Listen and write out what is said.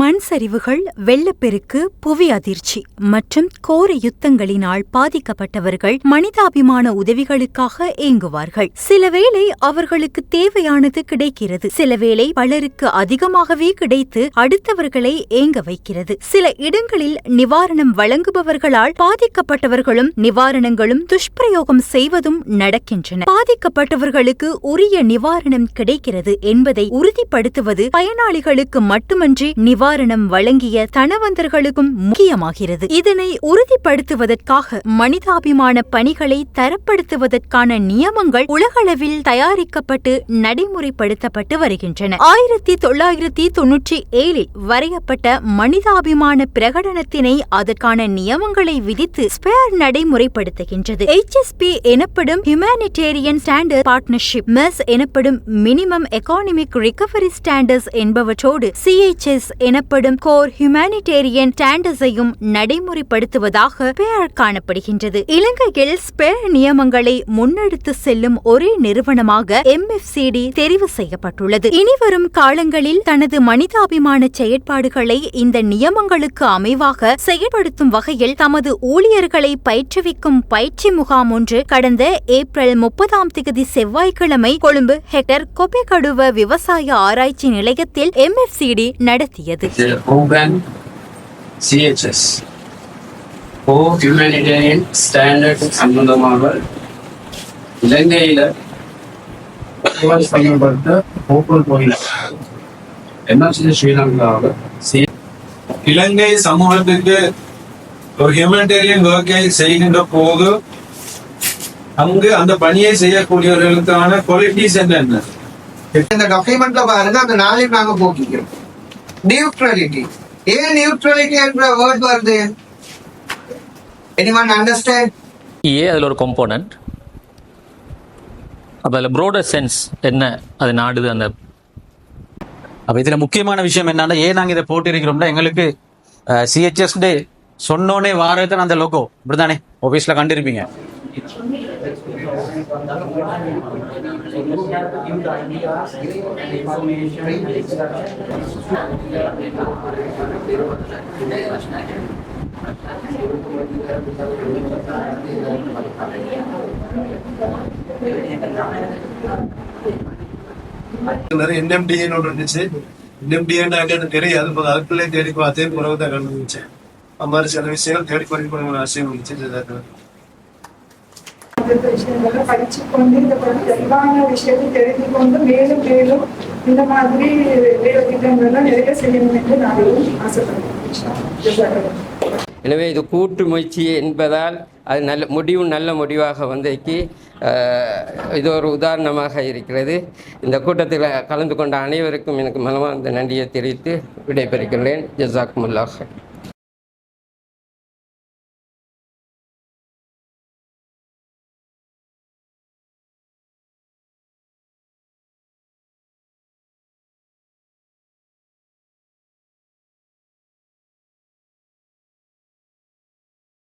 நிலச்சரிவுகள் வெள்ளப்பெருக்கு புவி அதிர்ச்சி மற்றும் கோர யுத்தங்களினால் பாதிக்கப்பட்டவர்கள் மனிதாபிமான உதவிகளுக்காக ஏங்குவார்கள். சிலவேளை அவர்களுக்கு தேவையானது கிடைக்கிறது. சிலவேளை பலருக்கு அதிகமாகவே கிடைத்து அடுத்தவர்களை ஏங்க வைக்கிறது. சில இடங்களில் நிவாரணம் வழங்குபவர்களால் பாதிக்கப்பட்டவர்களும் நிவாரணங்களும் துஷ்பிரயோகம் செய்வதும் நடக்கின்றன. பாதிக்கப்பட்டவர்களுக்கு உரிய நிவாரணம் கிடைக்கிறது என்பதை உறுதிப்படுத்துவது பயனாளிகளுக்கு மட்டுமன்றி நிவாரணம் வழங்கிய தனவந்தர்களுக்கும் முக்கியமாகிறது. இதனை உறுதிப்படுத்துவதற்காக மனிதாபிமான பணிகளை தரப்படுத்துவதற்கான நியமங்கள் உலகளவில் தயாரிக்கப்பட்டு நடைமுறைப்படுத்தப்பட்டு வருகின்றன. ஆயிரத்தி தொள்ளாயிரத்தி தொன்னூற்றி ஏழில் வரையப்பட்ட மனிதாபிமான பிரகடனத்தினை அதற்கான நியமங்களை விதித்து ஸ்பேர் நடைமுறைப்படுத்துகின்றது. எச்எஸ்பி எனப்படும் ஹியூமானிடேரியன் ஸ்டாண்டர்ட் பார்ட்னர்ஷிப் மெஸ் எனப்படும் மினிமம் எக்கானமிக் ரிகவரி ஸ்டாண்டர்ட்ஸ் என்பவற்றோடு சிஎச்எஸ் எனப்படும் கோர் ஹியூமானிடேரியன் ஸ்டாண்டர்ஸையும் நடைமுறைப்படுத்துவதாக பெயர் காணப்படுகின்றது. இலங்கையில் ஸ்பேர் நியமங்களை முன்னெடுத்து செல்லும் ஒரே நிறுவனமாக எம்எஃப்சிடி தெரிவு செய்யப்பட்டுள்ளது. இனிவரும் காலங்களில் தனது மனிதாபிமான செயற்பாடுகளை இந்த நியமங்களுக்கு அமைவாக செயல்படுத்தும் வகையில் தமது ஊழியர்களை பயிற்றுவிக்கும் பயிற்சி முகாம் ஒன்று கடந்த ஏப்ரல் முப்பதாம் தேதி செவ்வாய்க்கிழமை கொழும்பு ஹெக்டர் கொபெகடுவ விவசாய ஆராய்ச்சி நிலையத்தில் எம்எஃப்சிடி நடத்தியது. The program? CHS ஓ ஹியூமனிடேரியன் ஸ்டாண்டர்ட் சம்பந்தமாக இலங்கையில சம்பந்தப்பட்ட போக்குவரத்து கோயில் எம்எஸ்சி ஸ்ரீலங்காவில் சி இலங்கை சமூகத்துக்கு ஒரு ஹியூமனிடேரியன் ஒர்க்கை செய்கின்ற போது அங்கு அந்த பணியை செய்யக்கூடியவர்களுக்கான குவாலிட்டிஸ் என்னென்ன இந்த டாக்குமெண்ட்ல பாருங்க அந்த நாளையும் நாங்க போக்கிக்கிறோம் நியூட்ரலிட்டி ஏன் நியூட்ரலிட்டி என்ற வேர்ட் வருது? anyone understand? ஏ அதில் ஒரு காம்போனன்ட் அப்போ அதில் ப்ரோடர் சென்ஸ் என்ன? அது நாடுது அந்த அப்ப இதுல முக்கியமான விஷயம் என்னன்னா ஏன் நாங்க இதை போட்டிருக்கிறோம்னா எங்களுக்கு சிஹெச்எஸ் டே சொன்னோனே வாரத்தான் அந்த லோகோ இப்படிதானே ஆபீஸ்ல கண்டிருப்பீங்க. நிறைய என்எம்டிஏன்னு ஒன்று இருந்துச்சு. என்எம்டிஏன்னு எனக்கு தெரியாது இப்போ அதுக்குள்ளே தேடி பார்த்தேன் பிறகு தான் கண்டுபிடிச்சேன். அது மாதிரி சில விஷயங்கள் தேடி படிக்கணும்னு அவசியம் இருந்துச்சு. இது விஷயங்கள்ல படிச்சு கொண்டு இந்த கொஞ்சம் தெளிவான விஷயத்தை தெரிந்து கொண்டு மேலும் மேலும் இந்த மாதிரி வேலை திட்டங்கள்லாம் நிறைய செய்யணும் என்று நாங்களும் ஆசைப்படுறோம் எனவே இது கூட்டு முயற்சி என்பதால் அது நல்ல முடிவு நல்ல முடிவாக வந்ததைக்கு இது ஒரு உதாரணமாக இருக்கிறது. இந்த கூட்டத்தில் கலந்து கொண்ட அனைவருக்கும் எனக்கு மனமார்ந்த நன்றியை தெரிவித்து விடைபெறுகிறேன் ஜசாக் ஜசாக்முல்லாஹ்